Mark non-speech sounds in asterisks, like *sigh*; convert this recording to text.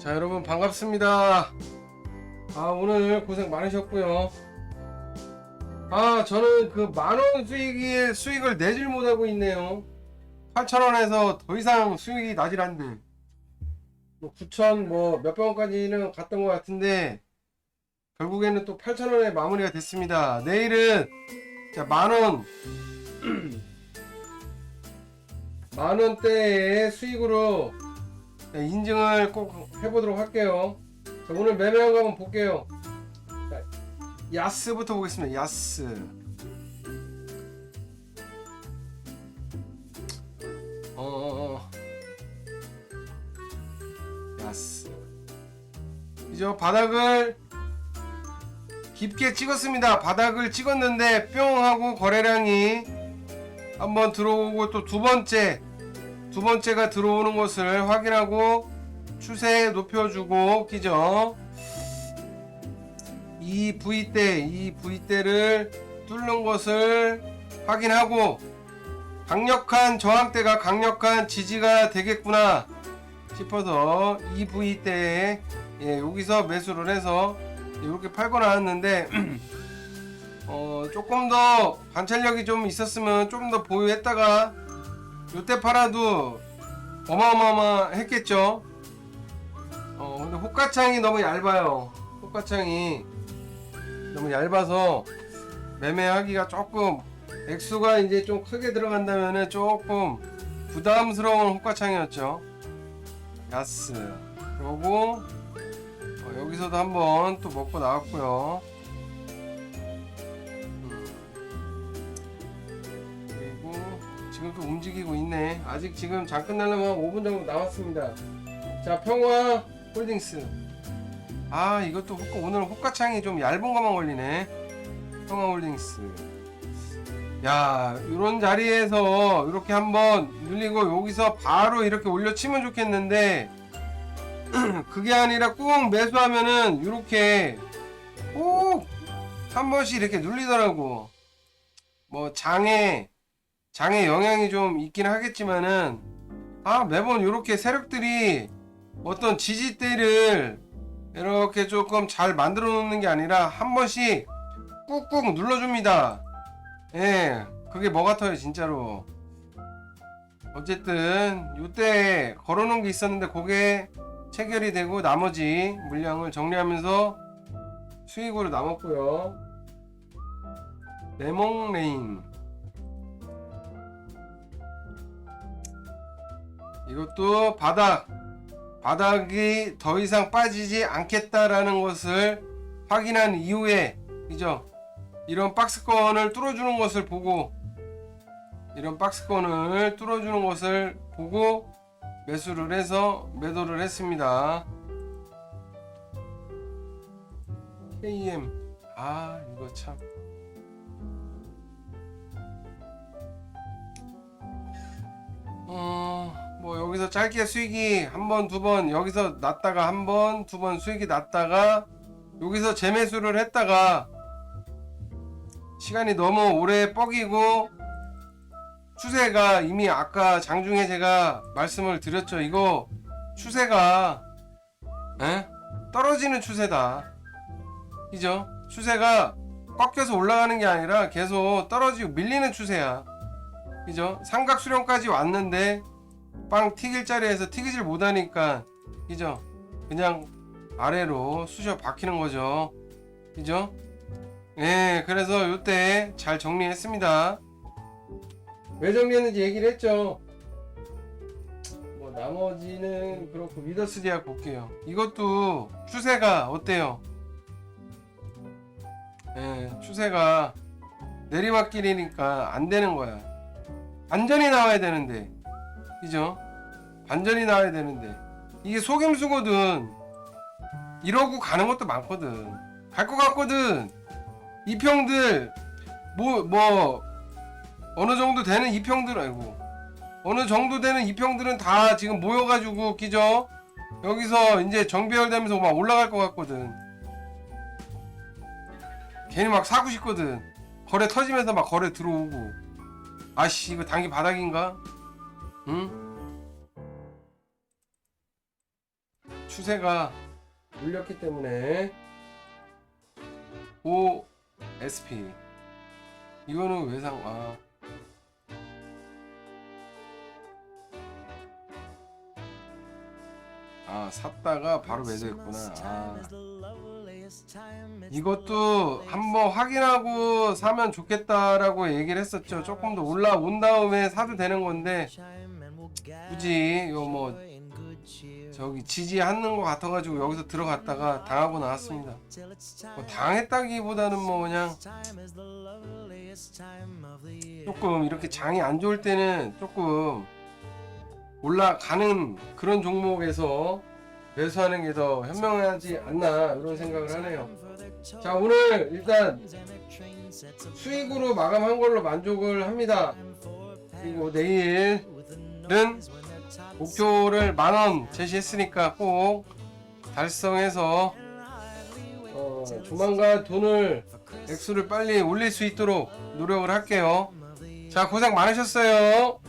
자 여러분 반갑습니다. 아 오늘 고생 많으셨고요. 아 저는 그 만원 수익이 수익을 내질 못하고 있네요. 8천원에서 더 이상 수익이 나질 않네. 뭐 9천 뭐 몇백 원까지는 갔던 것 같은데 결국에는 또 8천원에 마무리가 됐습니다. 내일은 자 만원. *clears throat* 만원대의 수익으로 네, 인증을 꼭 해보도록 할게요. 자, 오늘 매매한 거 한번 볼게요. 자, 야스부터 보겠습니다. 야스. 어, 어, 어. 야스. 이제 바닥을 깊게 찍었습니다. 바닥을 찍었는데 뿅 하고 거래량이 한번 들어오고 또 두 번째 두 번째가 들어오는 것을 확인하고 추세 높여주고 끼죠. 이 V대, 이 V대를 뚫는 것을 확인하고 강력한 저항대가 강력한 지지가 되겠구나 싶어서 이 V대에 예, 여기서 매수를 해서 이렇게 팔고 나왔는데 *clears throat* 어, 조금 더 관찰력이 좀 있었으면 좀 더 보유했다가 요때 팔아도 어마어마마 했겠죠. 어, 근데 호가창이 너무 얇아요. 호가창이 너무 얇아서 매매하기가 조금 액수가 이제 좀 크게 들어간다면은 조금 부담스러운 호가창이었죠. 야스. 그리고 어, 여기서도 한번 또 먹고 나왔고요. 지금 또 움직이고 있네. 아직 지금 장 끝나려면 5분 정도 남았습니다. 자, 평화 홀딩스. 아, 이것도 호가, 오늘 호가창이 좀 얇은 것만 걸리네. 평화 홀딩스. 야, 이런 자리에서 이렇게 한번 눌리고 여기서 바로 이렇게 올려치면 좋겠는데, *clears throat* 그게 아니라 꾹 매수하면은 이렇게 꼭한 번씩 이렇게 눌리더라고. 뭐 장에 장에 영향이 좀 있긴 하겠지만은 아 매번 이렇게 세력들이 어떤 지지대를 이렇게 조금 잘 만들어 놓는 게 아니라 한 번씩 꾹꾹 눌러줍니다. 예, 그게 뭐 같아요 진짜로. 어쨌든 요때 걸어놓은 게 있었는데 그게 체결이 되고 나머지 물량을 정리하면서 수익으로 남았고요. 레몽레인 이것도 바닥 바닥이 더 이상 빠지지 않겠다라는 것을 확인한 이후에 그죠? 이런 박스권을 뚫어주는 것을 보고 이런 박스권을 뚫어주는 것을 보고 매수를 해서 매도를 했습니다. KM 아 이거 참. 어, 뭐 여기서 짧게 수익이 한 번, 두 번, 여기서 났다가 한 번, 두 번 수익이 났다가 여기서 재매수를 했다가 시간이 너무 오래 뻐기고 추세가 이미 아까 장중에 제가 말씀을 드렸죠. 이거 추세가 에? 떨어지는 추세다. 그죠? 추세가 꺾여서 올라가는 게 아니라 계속 떨어지고 밀리는 추세야. 그죠? 삼각 수렴까지 왔는데 빵 튀길 자리에서 튀기질 못하니까 그죠? 그냥 아래로 쑤셔 박히는 거죠. 그죠? 예, 그래서 요때 잘 정리했습니다. 왜 정리했는지 얘기를 했죠. 뭐 나머지는 그렇고 대학 볼게요. 이것도 추세가 어때요? 예, 추세가 내리막길이니까 안 되는 거야. 반전이 나와야 되는데, 그죠? 반전이 나와야 되는데 이게 속임수거든. 이러고 가는 것도 많거든. 갈 것 같거든. 이평들 뭐뭐 어느 정도 되는 이평들 아이고 어느 정도 되는 이평들은 다 지금 모여가지고 끼죠. 여기서 이제 정배열되면서 막 올라갈 것 같거든. 괜히 막 사고 싶거든. 거래 터지면서 막 거래 들어오고. 아씨 이거 단기 바닥인가? 응? 추세가 물렸기 때문에 O SP 이거는 외상 아 아, 샀다가 바로 매도했구나. 아. 이것도 한번 확인하고 사면 좋겠다라고 얘기를 했었죠. 조금 더 올라온 다음에 사도 되는 건데 굳이 이거 뭐 저기 지지하는 것 같아가지고 여기서 들어갔다가 당하고 나왔습니다. 뭐 당했다기보다는 뭐 그냥 조금 이렇게 장이 안 좋을 때는 조금 올라가는 그런 종목에서 매수하는 게 더 현명하지 않나 이런 생각을 하네요. 자 오늘 일단 수익으로 마감한 걸로 만족을 합니다. 그리고 내일은 목표를 만원 제시했으니까 꼭 달성해서 어, 조만간 돈을 액수를 빨리 올릴 수 있도록 노력을 할게요. 자 고생 많으셨어요.